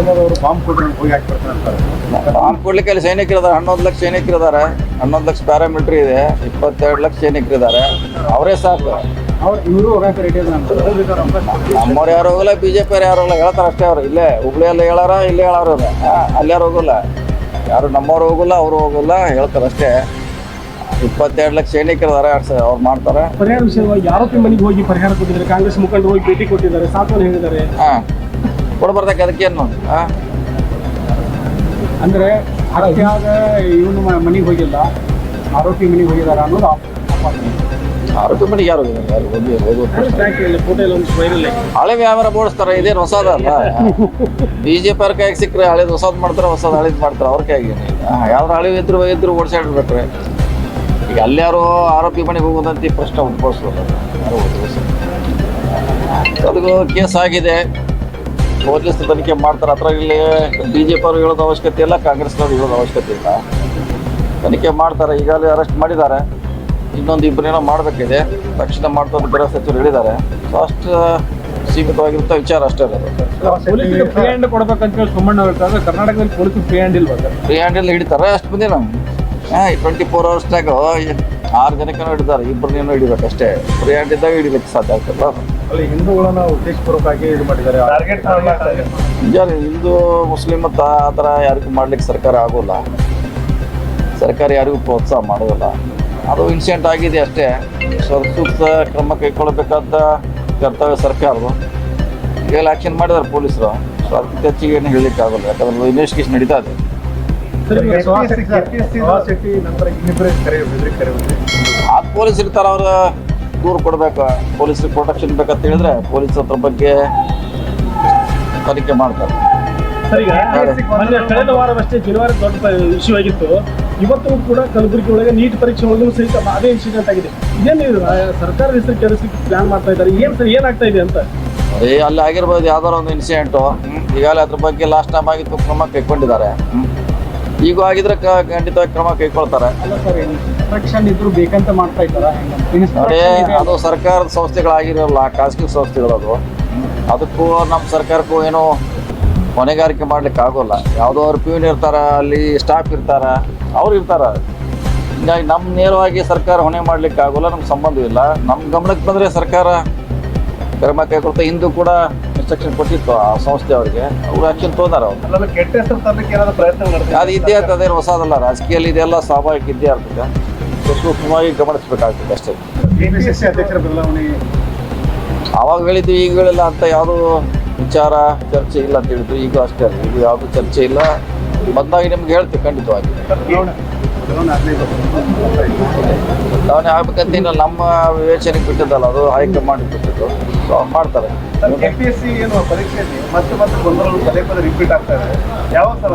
ಅವರು ಬಾಂಬ್ ಕೊಟ್ಟರೆ ಹೋಗಿ ಹಾಕಿ ಬರ್ತಾರೆ ಅಂತಾರೆ. ಬಾಂಬ್ ಕೊಡ್ಲಿಕ್ಕೆ ಅಲ್ಲಿ ಸೈನಿಕರು ಇದಾರೆ ಹನ್ನೊಂದು ಲಕ್ಷ ಸೈನಿಕರು ಇದಾರೆ ಹನ್ನೊಂದು ಲಕ್ಷ ಪ್ಯಾರಾಮಿಟ್ರಿ ಇದೆ. ಇಪ್ಪತ್ತೆರಡು ಲಕ್ಷ ಸೈನಿಕರು ಇದಾರೆ ಅವರೇ ಸಾಕು. ಅವ್ರು ಇವರು ಹೋಗಕ್ಕೆ ರೆಡಿ ನಮ್ಮವ್ರು ಯಾರು ಹೋಗಲ್ಲ ಬಿ ಜೆ ಪಿ ಯಾರು ಹೋಗಲ್ಲ ಹೇಳ್ತಾರೆ ಅಷ್ಟೇ ಅವ್ರು. ಇಲ್ಲೇ ಹುಬ್ಳಿಯಲ್ಲಿ ಹೇಳಾರ ಇಲ್ಲೇ ಹೇಳಾರ ಅಲ್ಲಿ ಯಾರು ಹೋಗಲ್ಲ. ಯಾರು ನಮ್ಮವ್ರು ಹೋಗಲ್ಲ ಅವರು ಹೋಗಲ್ಲ ಹೇಳ್ತಾರೆ ಅಷ್ಟೇ. ಇಪ್ಪತ್ತೆರಡು ಲಕ್ಷ ಸೈನಿಕರು ಇದಾರೆ ಅವ್ರು ಮಾಡ್ತಾರೆ. ಪರಿಹಾರ ವಿಷಯವಾಗಿ ಮನೆಗೆ ಹೋಗಿ ಪರಿಹಾರ ಕೊಟ್ಟಿದ್ದಾರೆ? ಕಾಂಗ್ರೆಸ್ ಮುಖಂಡರು ಹೋಗಿ ಭೇಟಿ ಕೊಟ್ಟಿದ್ದಾರೆ ಸಾಕು ಹೇಳಿದ್ದಾರೆ. ಹಾಂ. ಕೊಡ್ಬಾರ್ದಕ್ಕೆ ಅದಕ್ಕೇನು ಏನು ಅಂದ್ರೆ ಹತ್ಯಾದ ಇವನು ಮನೆಗೆ ಹೋಗಿಲ್ಲ. ಆರೋಪಿ ಮನೆಗೆ ಹೋಗಿದಾರ ಅನ್ನೋದು. ಆರೋಪಿ ಮನೆಗೆ ಯಾರು ಹೋಗಿ ಹಳೆ ವ್ಯವಹಾರ ಬೋಡಿಸ್ತಾರೆ ಇದೇನು ಹೊಸದಲ್ಲ ಬಿ ಜೆ ಪಿ ಅವ್ರ ಕೈಗೆ ಸಿಕ್ಕರೆ ಹಳೇದು ಹೊಸದು ಮಾಡ್ತಾರೆ ಹೊಸದು ಹಳೇದು ಮಾಡ್ತಾರೆ ಅವ್ರ ಕೈಗೆ ಯಾವ್ದು ಹಳೆ ಇದ್ರು ಇದ್ರು ಓಡಿಸಾಡ್ಬೇಕ್ರೆ ಈಗ ಅಲ್ಲಾರು ಆರೋಪಿ ಮನೆಗೆ ಹೋಗೋದಂತ ಪ್ರಶ್ನೆ ಉಂಟು ಅದಕ್ಕೂ. ಕೇಸ್ ಆಗಿದೆ. ಪೊಲೀಸ್ ತನಿಖೆ ಮಾಡ್ತಾರೆ. ಅದ್ರ ಇಲ್ಲಿ ಬಿ ಜೆ ಪಿ ಅವ್ರು ಹೇಳೋದು ಅವಶ್ಯಕತೆ ಇಲ್ಲ ಕಾಂಗ್ರೆಸ್ನವ್ರು ಹೇಳೋದು ಅವಶ್ಯಕತೆ ಇಲ್ಲ. ತನಿಖೆ ಮಾಡ್ತಾರೆ. ಈಗಾಗಲೇ ಅರೆಸ್ಟ್ ಮಾಡಿದ್ದಾರೆ. ಇನ್ನೊಂದು ಇಬ್ಬರೇನೋ ಮಾಡಬೇಕಿದೆ. ತಕ್ಷಣ ಮಾಡ್ತಾರೆ ಗೃಹ ಸಚಿವರು ಹೇಳಿದ್ದಾರೆ. ಸೊ ಅಷ್ಟು ಸೀಮಿತವಾಗಿರುತ್ತ ವಿಚಾರ ಅಷ್ಟೇ ಅದು. ಪೊಲೀಸರಿಗೆ ಫ್ರೀ ಹ್ಯಾಂಡ್ ಕೊಡ್ಬೇಕಂತ ಹೇಳಿ ಸುಮ್ಮನೆ ಹೇಳ್ತಾರೆ ಕರ್ನಾಟಕದಲ್ಲಿ ಪೊಲೀಸ್ ಫ್ರೀ ಹ್ಯಾಂಡ್ ಇಲ್ವಾ ಫ್ರೀ ಹ್ಯಾಂಡ್ ಎಲ್ಲ ಹಿಡಿತಾರೆ. ಅಷ್ಟು ಬಂದಿ ನಾವು ಹಾಂ ಟ್ವೆಂಟಿ ಫೋರ್ ಅವರ್ಸ್ನಾಗ ಆರು ಜನಕ್ಕೂ ಹಿಡಿದಾರೆ. ಇಬ್ಬರನ್ನೇನೋ ಹಿಡಿಬೇಕು ಅಷ್ಟೇ ಫ್ರೀ ಹ್ಯಾಂಡ್ ಇದ್ದಾಗ ಹಿಡಿಲಿಕ್ಕೆ ಸಾಧ್ಯ ಆಗ್ತಲ್ಲ ಅಲ್ಲಿ ಹಿಂದೂಗಳನ್ನ ಉದ್ದೇಶಪೂರ್ವಕವಾಗಿ ಇದು ಮಾಡಿದ್ದಾರೆ. ಟಾರ್ಗೆಟ್ ನಿಜ ರೀ, ಹಿಂದೂ ಮುಸ್ಲಿಂ ಮತ್ತು ಆ ಥರ ಯಾರಿಗೂ ಮಾಡ್ಲಿಕ್ಕೆ ಸರ್ಕಾರ ಆಗೋಲ್ಲ. ಸರ್ಕಾರ ಯಾರಿಗೂ ಪ್ರೋತ್ಸಾಹ ಮಾಡೋದಿಲ್ಲ. ಅದು ಇನ್ಸಿಡೆಂಟ್ ಆಗಿದೆ ಅಷ್ಟೇ. ಸೊ ಸೂಕ್ತ ಕ್ರಮ ಕೈಗೊಳ್ಳಬೇಕಾದ ಕರ್ತವ್ಯ ಸರ್ಕಾರದು ಈಗೆಲ್ಲ ಆ್ಯಕ್ಷನ್ ಮಾಡಿದ್ದಾರೆ ಪೊಲೀಸರು. ಸೊ ಅದಕ್ಕಿಂತ ಹೆಚ್ಚಿಗೆ ಏನು ಹೇಳಲಿಕ್ಕೆ ಆಗೋಲ್ಲ. ಯಾಕಂದ್ರೆ ಇನ್ವೆಸ್ಟಿಗೇಷನ್ ನಡೀತಾ ಇದೆ. ಅದು ಪೊಲೀಸ್ ಇರ್ತಾರೆ ಅವ್ರು. ದೂರು ಕೊಡಬೇಕು ಪೊಲೀಸ್ ಪ್ರೊಟೆಕ್ಷನ್ ಬೇಕಂತ ಹೇಳಿದ್ರೆ ಪೊಲೀಸ್ ಅದ್ರ ಬಗ್ಗೆ ತನಿಖೆ ಮಾಡ್ತಾರೆ. ಕಳೆದ ವಾರವಷ್ಟೇ ಜನವರಿ ದೊಡ್ಡ ಇಶ್ಯೂ ಆಗಿತ್ತು. ಇವತ್ತು ಕೂಡ ಕಲಬುರಗಿ ಒಳಗೆ ನೀಟ್ ಪರೀಕ್ಷೆ ಒಳಗೂ ಸಹಿತ ಅದೇ ಇನ್ಸಿಡೆಂಟ್ ಆಗಿದೆ. ಇದೇನು ಸರ್ಕಾರ ಹೆಸರು ಕೆಡಿಸ್ಲಿಕ್ಕೆ ಪ್ಲಾನ್ ಮಾಡ್ತಾ ಇದ್ದಾರೆ. ಏನ್ ಸರ್ ಏನಾಗ್ತಾ ಇದೆ ಅಂತ? ಅದೇ ಅಲ್ಲಿ ಆಗಿರ್ಬೋದು ಯಾವ್ದಾರ ಒಂದು ಇನ್ಸಿಡೆಂಟು ಈಗಾಗಲೇ ಅದ್ರ ಬಗ್ಗೆ ಲಾಸ್ಟ್ ಟೈಮ್ ಆಗಿತ್ತು ಕ್ರಮ ಕೈಕೊಂಡಿದ್ದಾರೆ ಈಗ ಆಗಿದ್ರೆ ಖಂಡಿತವಾಗಿ ಕ್ರಮ ಕೈಗೊಳ್ತಾರೆ. ಅಲ್ಲ ಸರ್ ಇದ್ರು ಬೇಕಂತ ಮಾಡ್ತಾ ಇದ್ದಾರಾ? ನೋಡಿ ಅದು ಸರ್ಕಾರದ ಸಂಸ್ಥೆಗಳಾಗಿರಲ್ಲ ಖಾಸಗಿ ಸಂಸ್ಥೆಗಳು ಅದು ಅದಕ್ಕೂ ನಮ್ಮ ಸರ್ಕಾರಕ್ಕೂ ಏನು ಹೊಣೆಗಾರಿಕೆ ಮಾಡ್ಲಿಕ್ಕೆ ಆಗೋಲ್ಲ. ಯಾವುದೋ ಅವ್ರು ಪ್ಯೂನ್ ಇರ್ತಾರ ಅಲ್ಲಿ ಸ್ಟಾಫ್ ಇರ್ತಾರ ಅವ್ರು ಇರ್ತಾರ. ಹಿಂಗಾಗಿ ನಮ್ಮ ನೇರವಾಗಿ ಸರ್ಕಾರ ಹೊಣೆ ಮಾಡ್ಲಿಕ್ಕೆ ಆಗೋಲ್ಲ ನಮ್ಗೆ ಸಂಬಂಧವಿಲ್ಲ ನಮ್ಮ ಗಮನಕ್ಕೆ ಬಂದರೆ ಸರ್ಕಾರ ಕ್ರಮ ಕೈಗೊಳ್ತಾ ಹಿಂದೂ ಕೂಡ ಇನ್ಸ್ಟ್ರಕ್ಷನ್ ಕೊಟ್ಟಿತ್ತು ಆ ಸಂಸ್ಥೆ ಅವರಿಗೆ. ಅವ್ರು ಆಕ್ಷನ್ ತೋದಾರ ಅವ್ರು. ಅದು ಇದ್ದೇ ಇರ್ತದೆ ಹೊಸದಲ್ಲ. ರಾಜಕೀಯದಲ್ಲಿ ಇದೆಲ್ಲ ಸ್ವಾಭಾವಿಕ ಇದ್ದೇ ಇರ್ತದೆ. ಸೂಕ್ಷ್ಮವಾಗಿ ಗಮನಿಸಬೇಕಾಗ್ತದೆ ಅಷ್ಟೇ. ಕೆಪಿಸಿಸಿ ಅಧ್ಯಕ್ಷರ ಬದಲಾವಣೆ ಆವಾಗ ಹೇಳಿದ್ವಿ ಈಗ ಹೇಳಿಲ್ಲ ಅಂತ ಯಾವುದೂ ವಿಚಾರ ಚರ್ಚೆ ಇಲ್ಲ ಅಂತ ಹೇಳಿದ್ರು. ಈಗ ಅಷ್ಟೇ ಈಗ ಯಾವುದು ಚರ್ಚೆ ಇಲ್ಲ. ಬಂದಾಗ ನಿಮ್ಗೆ ಹೇಳ್ತೀವಿ ಖಂಡಿತವಾಗಿ. ಬದಲಾವಣೆ ಆಗ್ಬೇಕಂತ ಇನ್ನು ನಮ್ಮ ವಿವೇಚನೆ ಬಿಟ್ಟಿದ್ದಲ್ಲ ಅದು ಹೈಕಮಾಂಡ್ ಬಿಟ್ಟಿದ್ದು. ಸೊ ಅವ್ರು ಮಾಡ್ತಾರೆ. ಪರೀಕ್ಷೆಯಲ್ಲಿ ಮತ್ತೆ ಮತ್ತೆ ಗೊಂದಲಗಳು ಪದೇ ಪದೇ ರಿಪೀಟ್ ಆಗ್ತಾರೆ ಇದೆ. ಯಾವ ಸರ್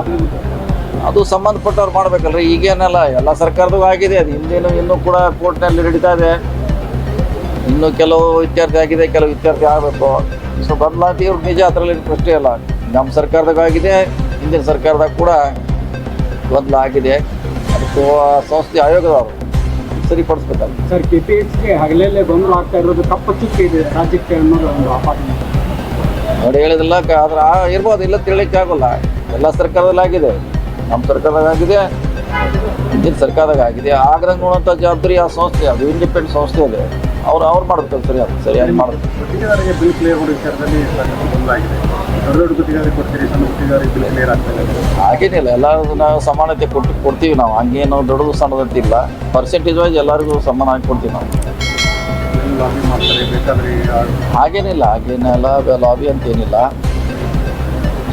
ಅದು ಸಂಬಂಧಪಟ್ಟವ್ರು ಮಾಡ್ಬೇಕಲ್ರಿ. ಈಗೇನಲ್ಲ ಎಲ್ಲ ಸರ್ಕಾರದ್ದು ಆಗಿದೆ. ಅದು ಹಿಂದೇನು ಇನ್ನೂ ಕೂಡ ಕೋರ್ಟ್ನಲ್ಲಿ ನಡೀತಾ ಇದೆ. ಇನ್ನು ಕೆಲವು ವಿದ್ಯಾರ್ಥಿ ಆಗಿದೆ ಕೆಲವು ವಿದ್ಯಾರ್ಥಿ ಆಗಬೇಕು. ಸೊ ಬದಲಾತಿ ಇವ್ರು ನಿಜ ಅದರಲ್ಲಿ ಪ್ರಶ್ನೆ ಇಲ್ಲ ನಮ್ಮ ಸರ್ಕಾರದಾಗಿದೆ ಹಿಂದಿನ ಸರ್ಕಾರದಾಗ ಕೂಡ ಗೊಂದಲ ಆಗಿದೆ ಅದಕ್ಕೆ ಸಂಸ್ಥೆ ಆಯೋಗದವರು ಸರಿಪಡಿಸ್ಬೇಕಲ್ಲ. ಸರ್ ಕೆಪಿಎಸ್ಸಿಗೆ ಹಗಲಲ್ಲೇ ಗೊಂದಲ ಆಗ್ತಾ ಇರೋದು ತಪ್ಪಚ್ಚುತ್ತೆ ಇದೆ ರಾಜ್ಯಕ್ಕೆ ಅನ್ನೋದು ಒಂದು ಆಪಾದನೆ. ನೋಡಿ ಹೇಳಿದಿಲ್ಲ ಕ- ಆದ್ರೆ ಇರ್ಬೋದು ಇಲ್ಲ ತಿಳಿಯಕ್ಕೆ ಆಗೋಲ್ಲ ಎಲ್ಲ ಸರ್ಕಾರದಲ್ಲಿ ಆಗಿದೆ ನಮ್ಮ ಸರ್ಕಾರದಾಗ ಆಗಿದೆ ಹಿಂದಿನ ಸರ್ಕಾರದಾಗ ಆಗಿದೆ ಆಗದಂಗೆ ನೋಡುವಂಥ ಜವಾಬ್ದಾರಿ ಆ ಸಂಸ್ಥೆ ಅದು ಇಂಡಿಪೆಂಡೆಂಟ್ ಸಂಸ್ಥೆ ಇದೆ ಅವ್ರು ಅವ್ರು ಮಾಡ್ಬೇಕು ಸರಿ ಅದು ಸರಿಯಾಗಿ ಮಾಡ್ಬೇಕು. ಗುತ್ತಿಗೆದಾರಿಗೆ ಬಿಲ್ ಕ್ಲಿಯರ್ ಮಾಡೋ ವಿಚಾರದಲ್ಲಿ ಸಾಕಷ್ಟು ಗೊಂದಲ ಆಗಿದೆ ದೊಡ್ಡ ದೊಡ್ಡ ಗುತ್ತಿಗೆದಾರಿಗೆ ಕೊಡ್ತೀರಿ ಸಣ್ಣ ಗುತ್ತಿಗೆದಾರಿಗೆ ಬಿಲ್ ಕ್ಲಿಯರ್ ಆಗ್ತಾ ಇಲ್ಲ ಹಾಗೇನಿಲ್ಲ ಎಲ್ಲರಿಗೂ ನಾವು ಸಮಾನತೆ ಕೊಟ್ಟು ಕೊಡ್ತೀವಿ ನಾವು. ಹಂಗೇನು ದೊಡ್ಡದು ಸಣ್ಣದಂತ ಇಲ್ಲ. ಪರ್ಸೆಂಟೇಜ್ ವೈಸ್ ಎಲ್ಲರಿಗೂ ಸಮಾನವಾಗಿ ಕೊಡ್ತೀವಿ ನಾವು. ಲಾಬಿ ಮಾಡ್ತಾರೆ ಬೇಕಾದ್ರೆ ಹಾಗೇನಿಲ್ಲ ಹಾಗೇನೆಲ್ಲ ಲಾಬಿ ಅಂತ ಏನಿಲ್ಲ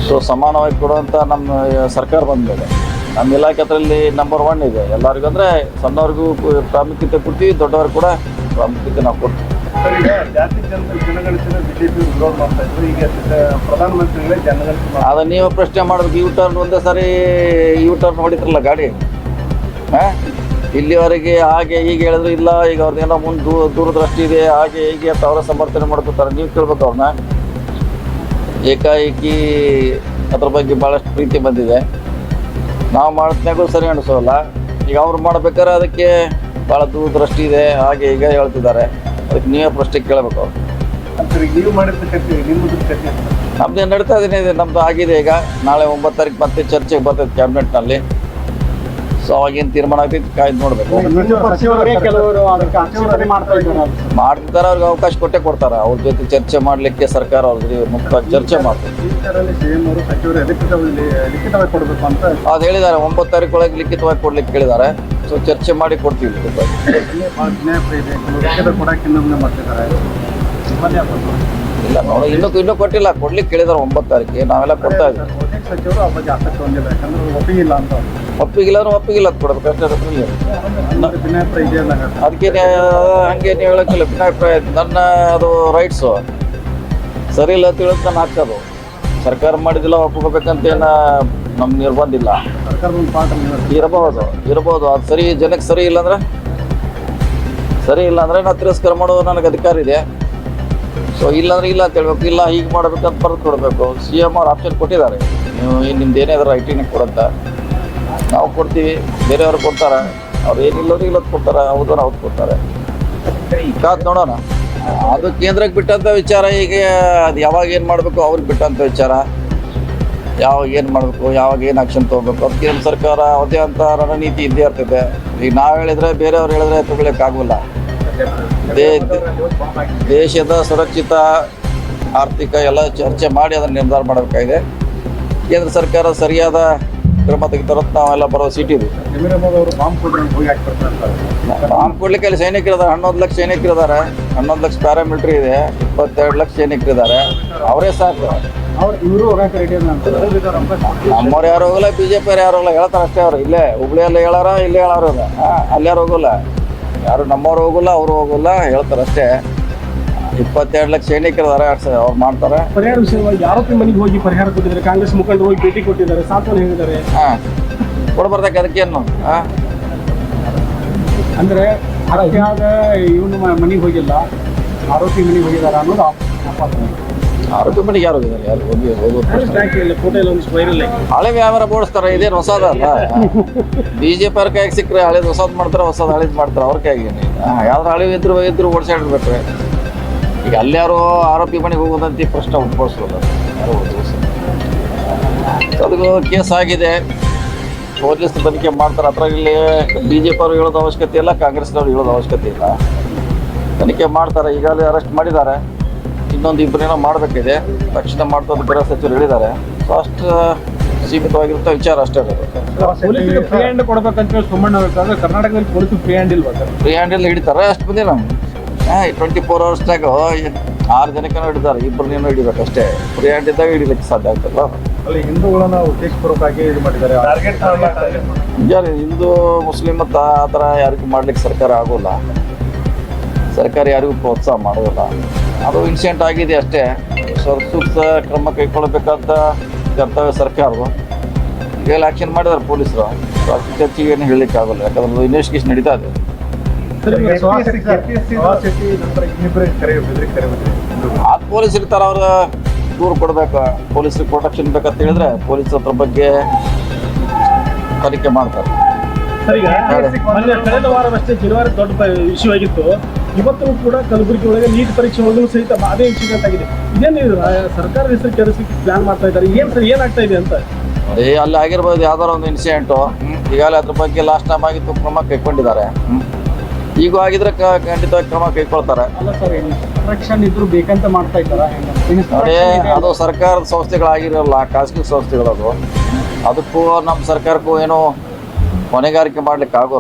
ಸೊ ಸಮಾನವಾಗಿ ಕೊಡುವಂಥ ನಮ್ಮ ಸರ್ಕಾರ ಬಂದಮೇಲೆ ನಮ್ಮ ಇಲಾಖೆ ಅದರಲ್ಲಿ ನಂಬರ್ ಒನ್ ಇದೆ. ಎಲ್ಲರಿಗೂ ಅಂದರೆ ಸಣ್ಣವ್ರಿಗೂ ಪ್ರಾಮುಖ್ಯತೆ ಕೊಡ್ತೀವಿ ದೊಡ್ಡವ್ರಿಗೆ ಕೂಡ ಪ್ರಾಮುಖ್ಯತೆ ನಾವು ಕೊಡ್ತೀವಿ. ಅದ ಈಗ ಈಗ ನೀವು ಪ್ರಶ್ನೆ ಮಾಡ್ಬೇಕು ಯು ಟರ್ನ್ ಒಂದೇ ಸಾರಿ ಯು ಟರ್ನ್ ಹೊಡಿತಾರಲ್ಲ ಗಾಡಿ? ಹಾಂ? ಇಲ್ಲಿವರೆಗೆ ಹಾಗೆ ಹೀಗೆ ಹೇಳಿದ್ರು ಇಲ್ಲ ಈಗ ಅವ್ರದ್ದೇನೋ ಮುಂದೆ ದೂರದೃಷ್ಟಿ ಇದೆ ಹಾಗೆ ಹೀಗೆ ಅಂತ ಅವರ ಸಮರ್ಥನೆ ಮಾಡ್ಕೋತಾರೆ. ನೀವು ಕೇಳ್ಬೇಕು ಅವ್ರನ್ನ. ಏಕಾಏಕಿ ಅದ್ರ ಬಗ್ಗೆ ಭಾಳಷ್ಟು ಪ್ರೀತಿ ಬಂದಿದೆ. ನಾವು ಮಾಡಿದ್ನಾಗೂ ಸರಿ ಅನಿಸೋಲ್ಲ. ಈಗ ಅವ್ರು ಮಾಡ್ಬೇಕಾದ್ರೆ ಅದಕ್ಕೆ ಭಾಳ ದೂರದೃಷ್ಟಿ ಇದೆ. ಹಾಗೆ ಈಗ ಹೇಳ್ತಿದ್ದಾರೆ. ಅದಕ್ಕೆ ನೀವೇ ಪ್ರಶ್ನೆ ಕೇಳಬೇಕು ನಮ್ದು ನಡೀತಾ ಇದೀನಿ ಇದು ನಮ್ದು ಆಗಿದೆ ಈಗ. ನಾಳೆ ಒಂಬತ್ತು ತಾರೀಕು ಮತ್ತೆ ಚರ್ಚೆಗೆ ಬರ್ತೈತೆ ಕ್ಯಾಬಿನೆಟ್ನಲ್ಲಿ ಸೊ ಅವಾಗೇನು ತೀರ್ಮಾನ ಆಗ್ತೈತಿ ಕಾಯ್ದು ನೋಡ್ಬೇಕು. ಮಾಡ್ತಿದ್ದಾರೆ ಅವ್ರಿಗೆ ಅವಕಾಶ ಕೊಟ್ಟೆ ಕೊಡ್ತಾರೆ. ಅವ್ರ ಜೊತೆ ಚರ್ಚೆ ಮಾಡಲಿಕ್ಕೆ ಸರ್ಕಾರ ಅವ್ರ ಜೊತೆ ಮುಕ್ತ ಚರ್ಚೆ ಮಾಡ್ತಾರೆ ಅದು ಹೇಳಿದ್ದಾರೆ ಒಂಬತ್ತು ತಾರೀಕು ಒಳಗೆ ಲಿಖಿತವಾಗಿ ಕೊಡ್ಲಿಕ್ಕೆ ಹೇಳಿದ್ದಾರೆ ಸೊ ಚರ್ಚೆ ಮಾಡಿ ಕೊಡ್ತೀವಿ. ಇಲ್ಲಿ, ನೋಡಿ, ಇನ್ನೂ ಇನ್ನೂ ಕೊಟ್ಟಿಲ್ಲ, ಕೊಡ್ಲಿಕ್ಕೆ ಕೇಳಿದಾರೆ ಒಂಬತ್ತು ತಾರೀಕಿಗೆ. ನಾವೆಲ್ಲ ಕೊಡ್ತಾ ಇದ್ದೀವಿ. ಸಚಿವರು ಆ ಬಗ್ಗೆ ಆಸಕ್ತಿ ಹೊಂದಿಲ್ಲ ಯಾಕಂದ್ರೆ ಒಪ್ಪಿಗಿಲ್ಲ ಅಂತ ಒಪ್ಪಿಗಿಲ್ಲ ಅಂದ್ರೆ ಒಪ್ಪಿಗಿಲ್ಲ ಅಂತ ಮೇಲೆ. ಅಂದ್ರೆ ಭಿನ್ನಾಭಿಪ್ರಾಯ ಇದೆ ಅದಕ್ಕೆ ಹಂಗೆ ನೀವು ಹೇಳಕ್ಕಿಲ್ಲ ಭಿನ್ನಾಭಿಪ್ರಾಯ. ನನ್ನ ಅದು ರೈಟ್ಸು ಸರಿ ಇಲ್ಲ ಅಂತ ಹೇಳೋದು ನಾನು ಹಾಕೋದು ಸರ್ಕಾರ ಮಾಡಿದಿಲ್ಲ ಒಪ್ಕೋಬೇಕಂತ ಏನು ನಮ್ಮ ನಿರ್ಬಂಧ ಇಲ್ಲ. ಸರ್ಕಾರದ ಒಂದು ಪಾಠ ನೀವು ಇರಬಹುದು ಇರಬಹುದು. ಅದು ಸರಿ ಜನಕ್ಕೆ ಸರಿ ಇಲ್ಲ ಅಂದ್ರೆ? ಸರಿ ಇಲ್ಲ ಅಂದ್ರೆ ನಾ ತಿರಸ್ಕಾರ ಮಾಡೋದು ನನಗೆ ಅಧಿಕಾರ ಇದೆ. ಸೊ ಇಲ್ಲಾಂದ್ರೆ ಇಲ್ಲ ಅಂತ ಹೇಳ್ಬೇಕು. ಇಲ್ಲ ಹೀಗೆ ಮಾಡ್ಬೇಕಂತ ಬರೆದು ಕೊಡಬೇಕು. ಸಿ ಎಂ ಅವ್ರು ಆಪ್ಷನ್ ಕೊಟ್ಟಿದ್ದಾರೆ. ನೀವು ನಿಮ್ದು ಏನಾದರೂ ಐ ಐಟಿನ ಕೊಡಂತ. ನಾವು ಕೊಡ್ತೀವಿ. ಬೇರೆಯವ್ರು ಕೊಡ್ತಾರೆ? ಅವ್ರು ಏನಿಲ್ಲೋದು ಇಲ್ಲದ್ ಕೊಡ್ತಾರೆ? ಹೌದವ್ರು ಅವ್ರು ಕೊಡ್ತಾರೆ. ಕಾದ್ ನೋಡೋಣ. ಅದು ಕೇಂದ್ರಕ್ಕೆ ಬಿಟ್ಟಂತ ವಿಚಾರ ಈಗ ಅದು ಯಾವಾಗ ಏನು ಮಾಡಬೇಕು ಅವ್ರಿಗೆ ಬಿಟ್ಟಂತ ವಿಚಾರ. ಯಾವಾಗ ಏನು ಮಾಡಬೇಕು, ಯಾವಾಗ ಏನು ಆಕ್ಷನ್ ತೊಗೋಬೇಕು. ಅದಕ್ಕೆ ಕೇಂದ್ರ ಸರ್ಕಾರ ಅದೇ ಅಂತ ರಣನೀತಿ ಇದ್ದೇ ಇರ್ತದೆ ಈಗ ನಾವು ಹೇಳಿದ್ರೆ ಬೇರೆಯವ್ರು ಹೇಳಿದ್ರೆ ತಗೊಳ್ಳೋಕ್ಕಾಗಲ್ಲ ದೇ- ದೇಶದ ಸುರಕ್ಷಿತ ಆರ್ಥಿಕ ಎಲ್ಲ ಚರ್ಚೆ ಮಾಡಿ ಅದನ್ನು ನಿರ್ಧಾರ ಮಾಡಬೇಕಾಗಿದೆ. ಕೇಂದ್ರ ಸರ್ಕಾರ ಸರಿಯಾದ ಕ್ರಮ ತೆಗಿತಾರ ನಾವೆಲ್ಲ ಬರೋ ಸಿಟಿದು ಜಮೀರ್ ಬಾಂಬ್ ಕೊಡ್ಲಿಕ್ಕೆ ಅಲ್ಲಿ ಸೈನಿಕರು ಇದ್ದಾರೆ. ಹನ್ನೊಂದು ಲಕ್ಷ ಸೈನಿಕರು ಇದ್ದಾರೆ. ಹನ್ನೊಂದು ಲಕ್ಷ ಪ್ಯಾರಾಮಿಲಿಟ್ರಿ ಇದೆ. ಇಪ್ಪತ್ತೆರಡು ಲಕ್ಷ ಸೈನಿಕರು ಇದ್ದಾರೆ. ಅವರೇ ಸಾಕು. ನಮ್ಮವ್ರು ಯಾರು ಹೋಗಲ್ಲ ಬಿ ಜೆ ಪಿಯವ್ರು ಯಾರು ಹೋಗಲ್ಲ. ಹೇಳ್ತಾರೆ ಅಷ್ಟೇ ಅವ್ರು. ಇಲ್ಲೇ ಹುಬ್ಳಿಯಲ್ಲಿ ಹೇಳಾರ ಇಲ್ಲೇ ಹೇಳಾರ ಅಲ್ಲಿ ಯಾರು ಹೋಗಲ್ಲ. ಯಾರು ನಮ್ಮವ್ರು ಹೋಗಲ್ಲ ಅವ್ರು ಹೋಗಲ್ಲ. ಹೇಳ್ತಾರೆ ಅಷ್ಟೇ. ಇಪ್ಪತ್ತೆರಡು ಲಕ್ಷ ಸೈನಿಕರು ಇದಾರೆ ಅವ್ರು ಮಾಡ್ತಾರೆ. ಪರಿಹಾರ ವಿಷಯವಾಗಿ ಆರೋಪಿ ಮನೆಗೆ ಹೋಗಿ ಪರಿಹಾರ ಕೊಟ್ಟಿದ್ದಾರೆ. ಕಾಂಗ್ರೆಸ್ ಮುಖಂಡರು ಹೋಗಿ ಭೇಟಿ ಕೊಟ್ಟಿದ್ದಾರೆ. ಸಾಂತ್ವನ ಹೇಳಿದ್ದಾರೆ. ಹಾಂ. ಕೊಡ್ಬರ್ದಕ್ಕೆ ಅದಕ್ಕೇನು ಹಾಂ. ಅಂದ್ರೆ ಆದ ಇವನು ಮನೆಗೆ ಹೋಗಿಲ್ಲ. ಆರೋಪಿ ಮನೆಗೆ ಹೋಗಿದ್ದಾರೆ ಅನ್ನೋದು ಆರೋಪಿ ಮನೆಗೆ ಯಾರು ಹೋಗಿದ್ದಾರೆ? ಯಾರು ಹೋಗಿ ಹೋಗೋದು ಹಳೆ ವ್ಯಾಪಾರ ಬೋಡಿಸ್ತಾರೆ ಇದೇನು ಹೊಸದಲ್ಲ? ಬಿ ಜೆ ಪಿ ಅವ್ರ ಕೈಗೆ ಸಿಕ್ಕರೆ ಹಳೇದು ಹೊಸದು ಮಾಡ್ತಾರೆ ಹೊಸದು ಹಳೇದು ಮಾಡ್ತಾರೆ. ಅವ್ರ ಕೈಗೆ ಯಾವ್ದು ಹಳೆ ಇದ್ರು ಇದ್ರು ಓಡಿಸಾಡಿರ್ಬೇಕು ಈಗ ಅಲ್ಯಾರೋ ಆರೋಪಿ ಮನೆಗೆ ಹೋಗೋದಂತ ಪ್ರಶ್ನೆ ಉದ್ಭವಿಸೋಲ್ಲ. ಅದು ಕೇಸ್ ಆಗಿದೆ. ಪೊಲೀಸ್ ತನಿಖೆ ಮಾಡ್ತಾರೆ. ಅದ್ರಾಗ ಇಲ್ಲಿ ಬಿ ಜೆ ಪಿ ಅವರು ಹೇಳೋದು ಅವಶ್ಯಕತೆ ಇಲ್ಲ ಕಾಂಗ್ರೆಸ್ನವ್ರು ಹೇಳೋದು ಅವಶ್ಯಕತೆ ಇಲ್ಲ. ತನಿಖೆ ಮಾಡ್ತಾರೆ. ಈಗಾಗಲೇ ಅರೆಸ್ಟ್ ಮಾಡಿದ್ದಾರೆ. ಇನ್ನೊಂದು ಇಬ್ಬರೇನೋ ಮಾಡಬೇಕಿದೆ. ತಕ್ಷಣ ಮಾಡ್ತಾ ಗೃಹ ಸಚಿವರು ಹೇಳಿದ್ದಾರೆ. ಸೊ ಅಷ್ಟು ಸೀಮಿತವಾಗಿರುವಂಥ ವಿಚಾರ ಅಷ್ಟೇ ಇರೋದು ಫ್ರೀ ಹ್ಯಾಂಡ್ ಕೊಡ್ಬೇಕಂತ ಹೇಳಿ ಸುಮ್ಮನೆ ಕರ್ನಾಟಕದಲ್ಲಿ ಪೊಲೀಸ್ ಫ್ರೀ ಹ್ಯಾಂಡ್ ಇಲ್ವಾ ಫ್ರೀ ಹ್ಯಾಂಡ್ ಇಲ್ಲಿ ಹಿಡಿತಾರೆ. ಅಷ್ಟು ಬಂದಿಲ್ಲ ನಾವು ಟ್ವೆಂಟಿ ಫೋರ್ ಅವರ್ಸ್ನಾಗ ಆರು ಜನಕ್ಕೂ ಹಿಡಿದಾರೆ ಇಬ್ರನ್ನೇನೂ ಹಿಡಿಬೇಕು ಅಷ್ಟೇ ಫ್ರೀ ಹ್ಯಾಂಡ್ ಇದ್ದಾಗ ಹಿಡಿಲಿಕ್ಕೆ ಸಾಧ್ಯ ಆಗ್ತಲ್ಲ ಅಲ್ಲಿ ಹಿಂದೂಗಳನ್ನ ಉದ್ದೇಶಪೂರ್ವಕವಾಗಿ ಇದು ಮಾಡಿದ್ದಾರೆ. ಯಾರು ಹಿಂದೂ ಮುಸ್ಲಿಮ್ ಅಂತ ಆ ಥರ ಯಾರಿಗೂ ಮಾಡ್ಲಿಕ್ಕೆ ಸರ್ಕಾರ ಆಗೋಲ್ಲ. ಸರ್ಕಾರ ಯಾರಿಗೂ ಪ್ರೋತ್ಸಾಹ ಮಾಡೋದಿಲ್ಲ. ಅದು ಇನ್ಸಿಡೆಂಟ್ ಆಗಿದೆ ಅಷ್ಟೇ. ಸೂಕ್ತ ಕ್ರಮ ಕೈಗೊಳ್ಳಬೇಕಂತ ಕರ್ತವ್ಯ ಸರ್ಕಾರದು. ಈಗೆಲ್ಲ ಆಕ್ಷನ್ ಮಾಡಿದ್ದಾರೆ ಪೊಲೀಸರು. ಏನು ಹೇಳಲಿಕ್ಕೆ ಆಗೋಲ್ಲ ಯಾಕಂದ್ರೆ ಇನ್ವೆಸ್ಟಿಗೇಷನ್ ನಡೀತಾ ಇದೆ. ಆ ಪೊಲೀಸ್ ಇರ್ತಾರ ಅವ್ರ ದೂರು ಕೊಡ್ಬೇಕು. ಪೊಲೀಸ್ ಪ್ರೊಟೆಕ್ಷನ್ ಬೇಕಂತ ಹೇಳಿದ್ರೆ ಪೊಲೀಸ್ ಅದ್ರ ಬಗ್ಗೆ ತನಿಖೆ ಮಾಡ್ತಾರೆ. ಮೊನ್ನೆ ಕಳೆದ ವಾರವಷ್ಟೇ ಜನವರಿ ದೊಡ್ಡ ಇಶ್ಯೂ ಆಗಿತ್ತು. ಇವತ್ತು ಕೂಡ ಕಲಬುರಗಿ ಒಳಗೆ ನೀಟ್ ಪರೀಕ್ಷೆ ಒಳಗೂ ಸಹಿತ ಅದೇ ಇನ್ಸಿಡೆಂಟ್ ಆಗಿದೆ ಇದೇನು ಸರ್ಕಾರ ಹೆಸರು ಕೆಲಸಕ್ಕೆ ಪ್ಲಾನ್ ಮಾಡ್ತಾ ಇದ್ದಾರೆ? ಏನ್ ಸರ್ ಏನಾಗ್ತಾ ಇದೆ ಅಂತ? ಅದೇ ಅಲ್ಲಿ ಆಗಿರ್ಬೋದು ಯಾವ್ದಾರ ಒಂದು ಇನ್ಸಿಡೆಂಟು ಈಗಾಗಲೇ ಅದ್ರ ಬಗ್ಗೆ ಲಾಸ್ಟ್ ಟೈಮ್ ಆಗಿತ್ತು ಕ್ರಮ ಕೈಗೊಂಡಿದ್ದಾರೆ. ಈಗ ಆಗಿದ್ರೆ ಖಂಡಿತ ಕ್ರಮ ಕೈಕೊಳ್ತಾರೆ ಅದೇ ಇದ್ರು ಬೇಕಂತ ಮಾಡ್ತಾ ಇದ್ದಾರ? ನೋಡಿ ಅದು ಸರ್ಕಾರದ ಸಂಸ್ಥೆಗಳಾಗಿರಲ್ಲ ಖಾಸಗಿ ಸಂಸ್ಥೆಗಳದು. ಅದಕ್ಕೂ ನಮ್ಮ ಸರ್ಕಾರಕ್ಕೂ ಏನು ಹೊಣೆಗಾರಿಕೆ ಮಾಡ್ಲಿಕ್ಕೆ ಆಗೋಲ್ಲ